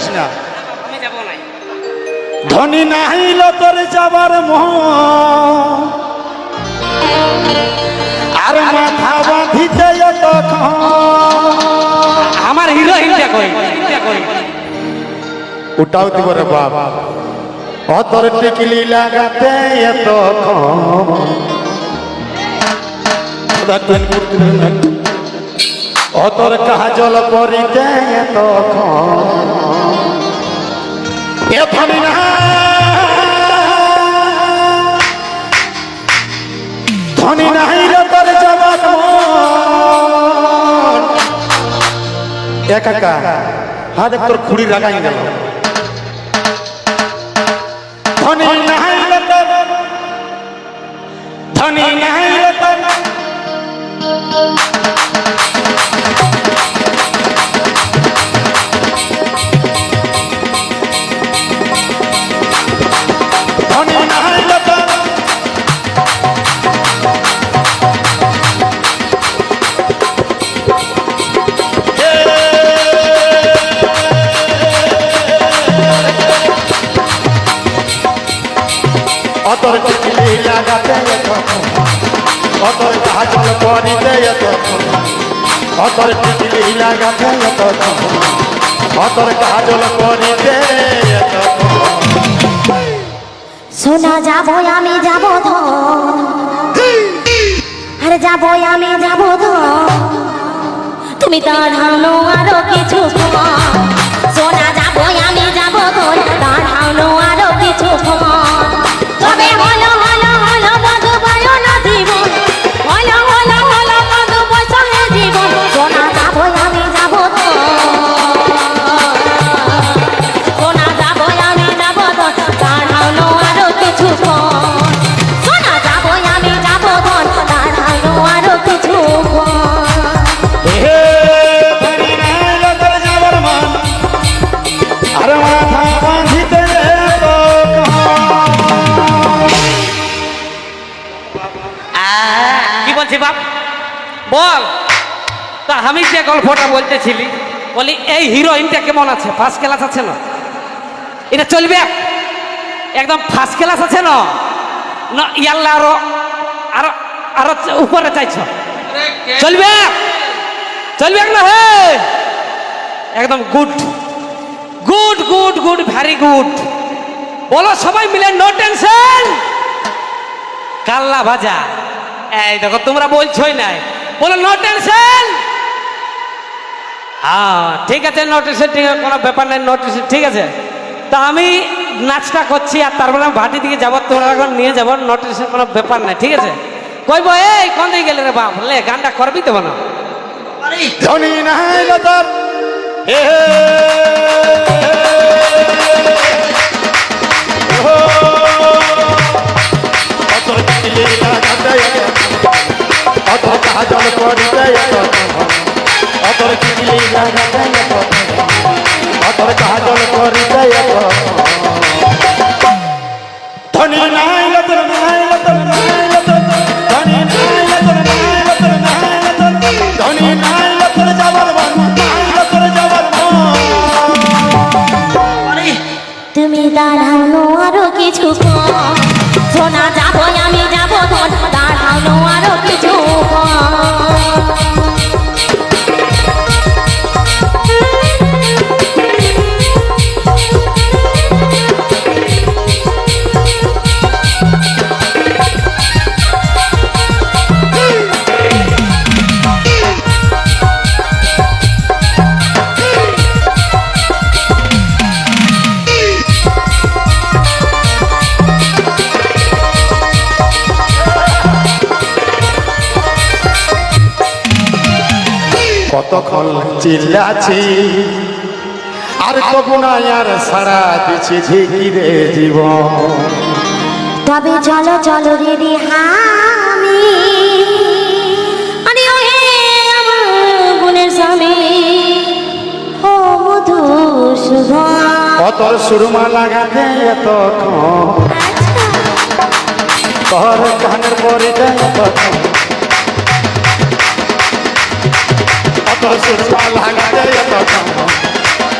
যাস না। আমি যাব না ধনী নাহিল তোর যাবার মোহ আর মাথা বাঁধিতে আমার কই হিরোইনটা কই? ওটাও দিব রে বাপ। অতর টিকলি লাগাতে এতক্ষণ। অতর কাজল করিতে এতক্ষণ এখনই না ধনী নাহি তোর জবান মন। একা একা হ্যাঁ দেখ তোর খুঁড়ি রাগাই গেল ধনী নাহি ধনী নাহি অতর চিঠি লাগাতে অতর কাজল করিতে অতর চিঠি লাগাতে অতর কাজল করিতে শোনা যাব আমি যাব ধন। আরে যাব আমি যাব তুমি দাঁড়ানো আরও কিছু বল। তা আমি যে গল্পটা বলতেছিলি, বলি, এই হিরোইনটা কেমন আছে? ফার্স্ট ক্লাস আছে না? এটা চলবে? একদম ফার্স্ট ক্লাস আছে না? না, ইয়াল্লা আরও আরও আরও উপরে চাইছ। চলবে? চলবে না হে? একদম good good good good very good বলো সবাই মিলে নো টেনশন কাল্লা ভাজা। এই দেখো, তোমরা বলছোই নাই। বলো নো টেনশন হ্যাঁ ঠিক আছে নো টেনশন ঠিক কোনো ব্যাপার নাই নো টেনশন ঠিক আছে। তা আমি নাচটা করছি আর তারপরে আমি ভাটি দিকে যাব, তোমরা এখন নিয়ে যাব নো টেনশন কোনো ব্যাপার নাই, ঠিক আছে। কইব, এই, কোন দিকে গেলে রে বাপ? লে, গানটা করবি তো না ধনী নাইল অতর চিঠি লাগাতে অতর কাজল করিতে ধনী কতক্ষণ চিল্লাছি? আর কবু না আর সারা দিছি ঝিকিরে জীবন। তবে চলো চলো দিদি হামি। আরে ও হে আমার বোনের স্বামী। ও মধুসূদন কতর সুরমা লাগাতে এতক্ষণ। তোর কানের পরিতে কতর সুরমা লাগাতে এতক্ষণ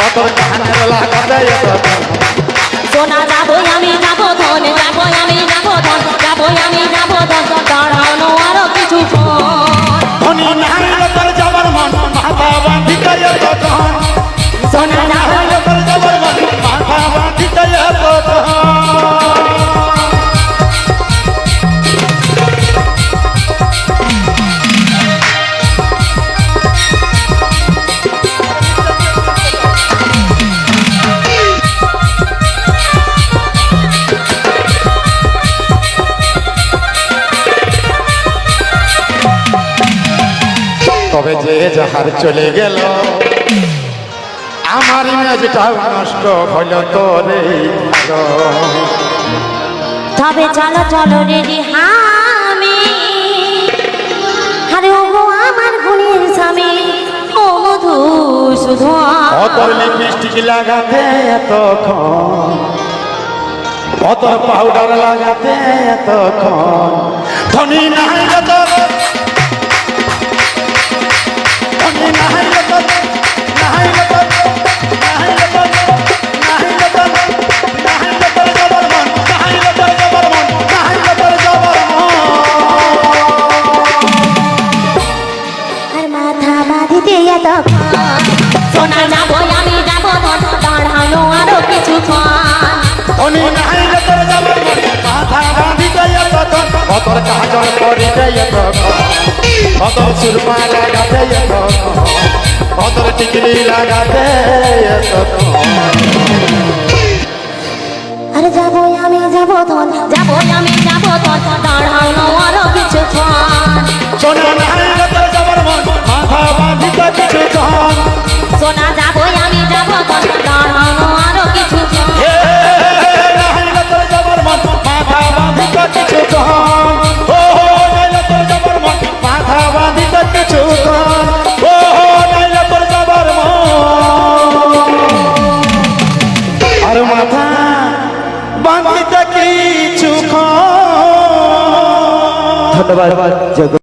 অতর কানের লাগাতে এত সোনা যাব, আমি যাব, ধন যাব, আমি যাব। তবে যাহার চলে গেল। আমার ইমেজটাও নষ্ট হইল তোরে তবে চলো চলো হামি আরে ও আমার গুণের স্বামী। ও মধু শুধু অতর লিপস্টিক লাগাতে এতক্ষণ। অতর পাউডার লাগাতে এতক্ষণ। ধনী নাই রে সোনা যাব আমি যাব দাঁড়ানো আরও কিছু নাই রে তোর মাথা কাজল অতর সুরমা লাগাতে অতর টিকলি লাগাতে আরে যাব আমি যাব ধন যাব আমি যাব ধন। দাঁড়ানো আরও কিছু সোনা নাই বাঁধিতে কিছুক্ষণ ধন্যবাদ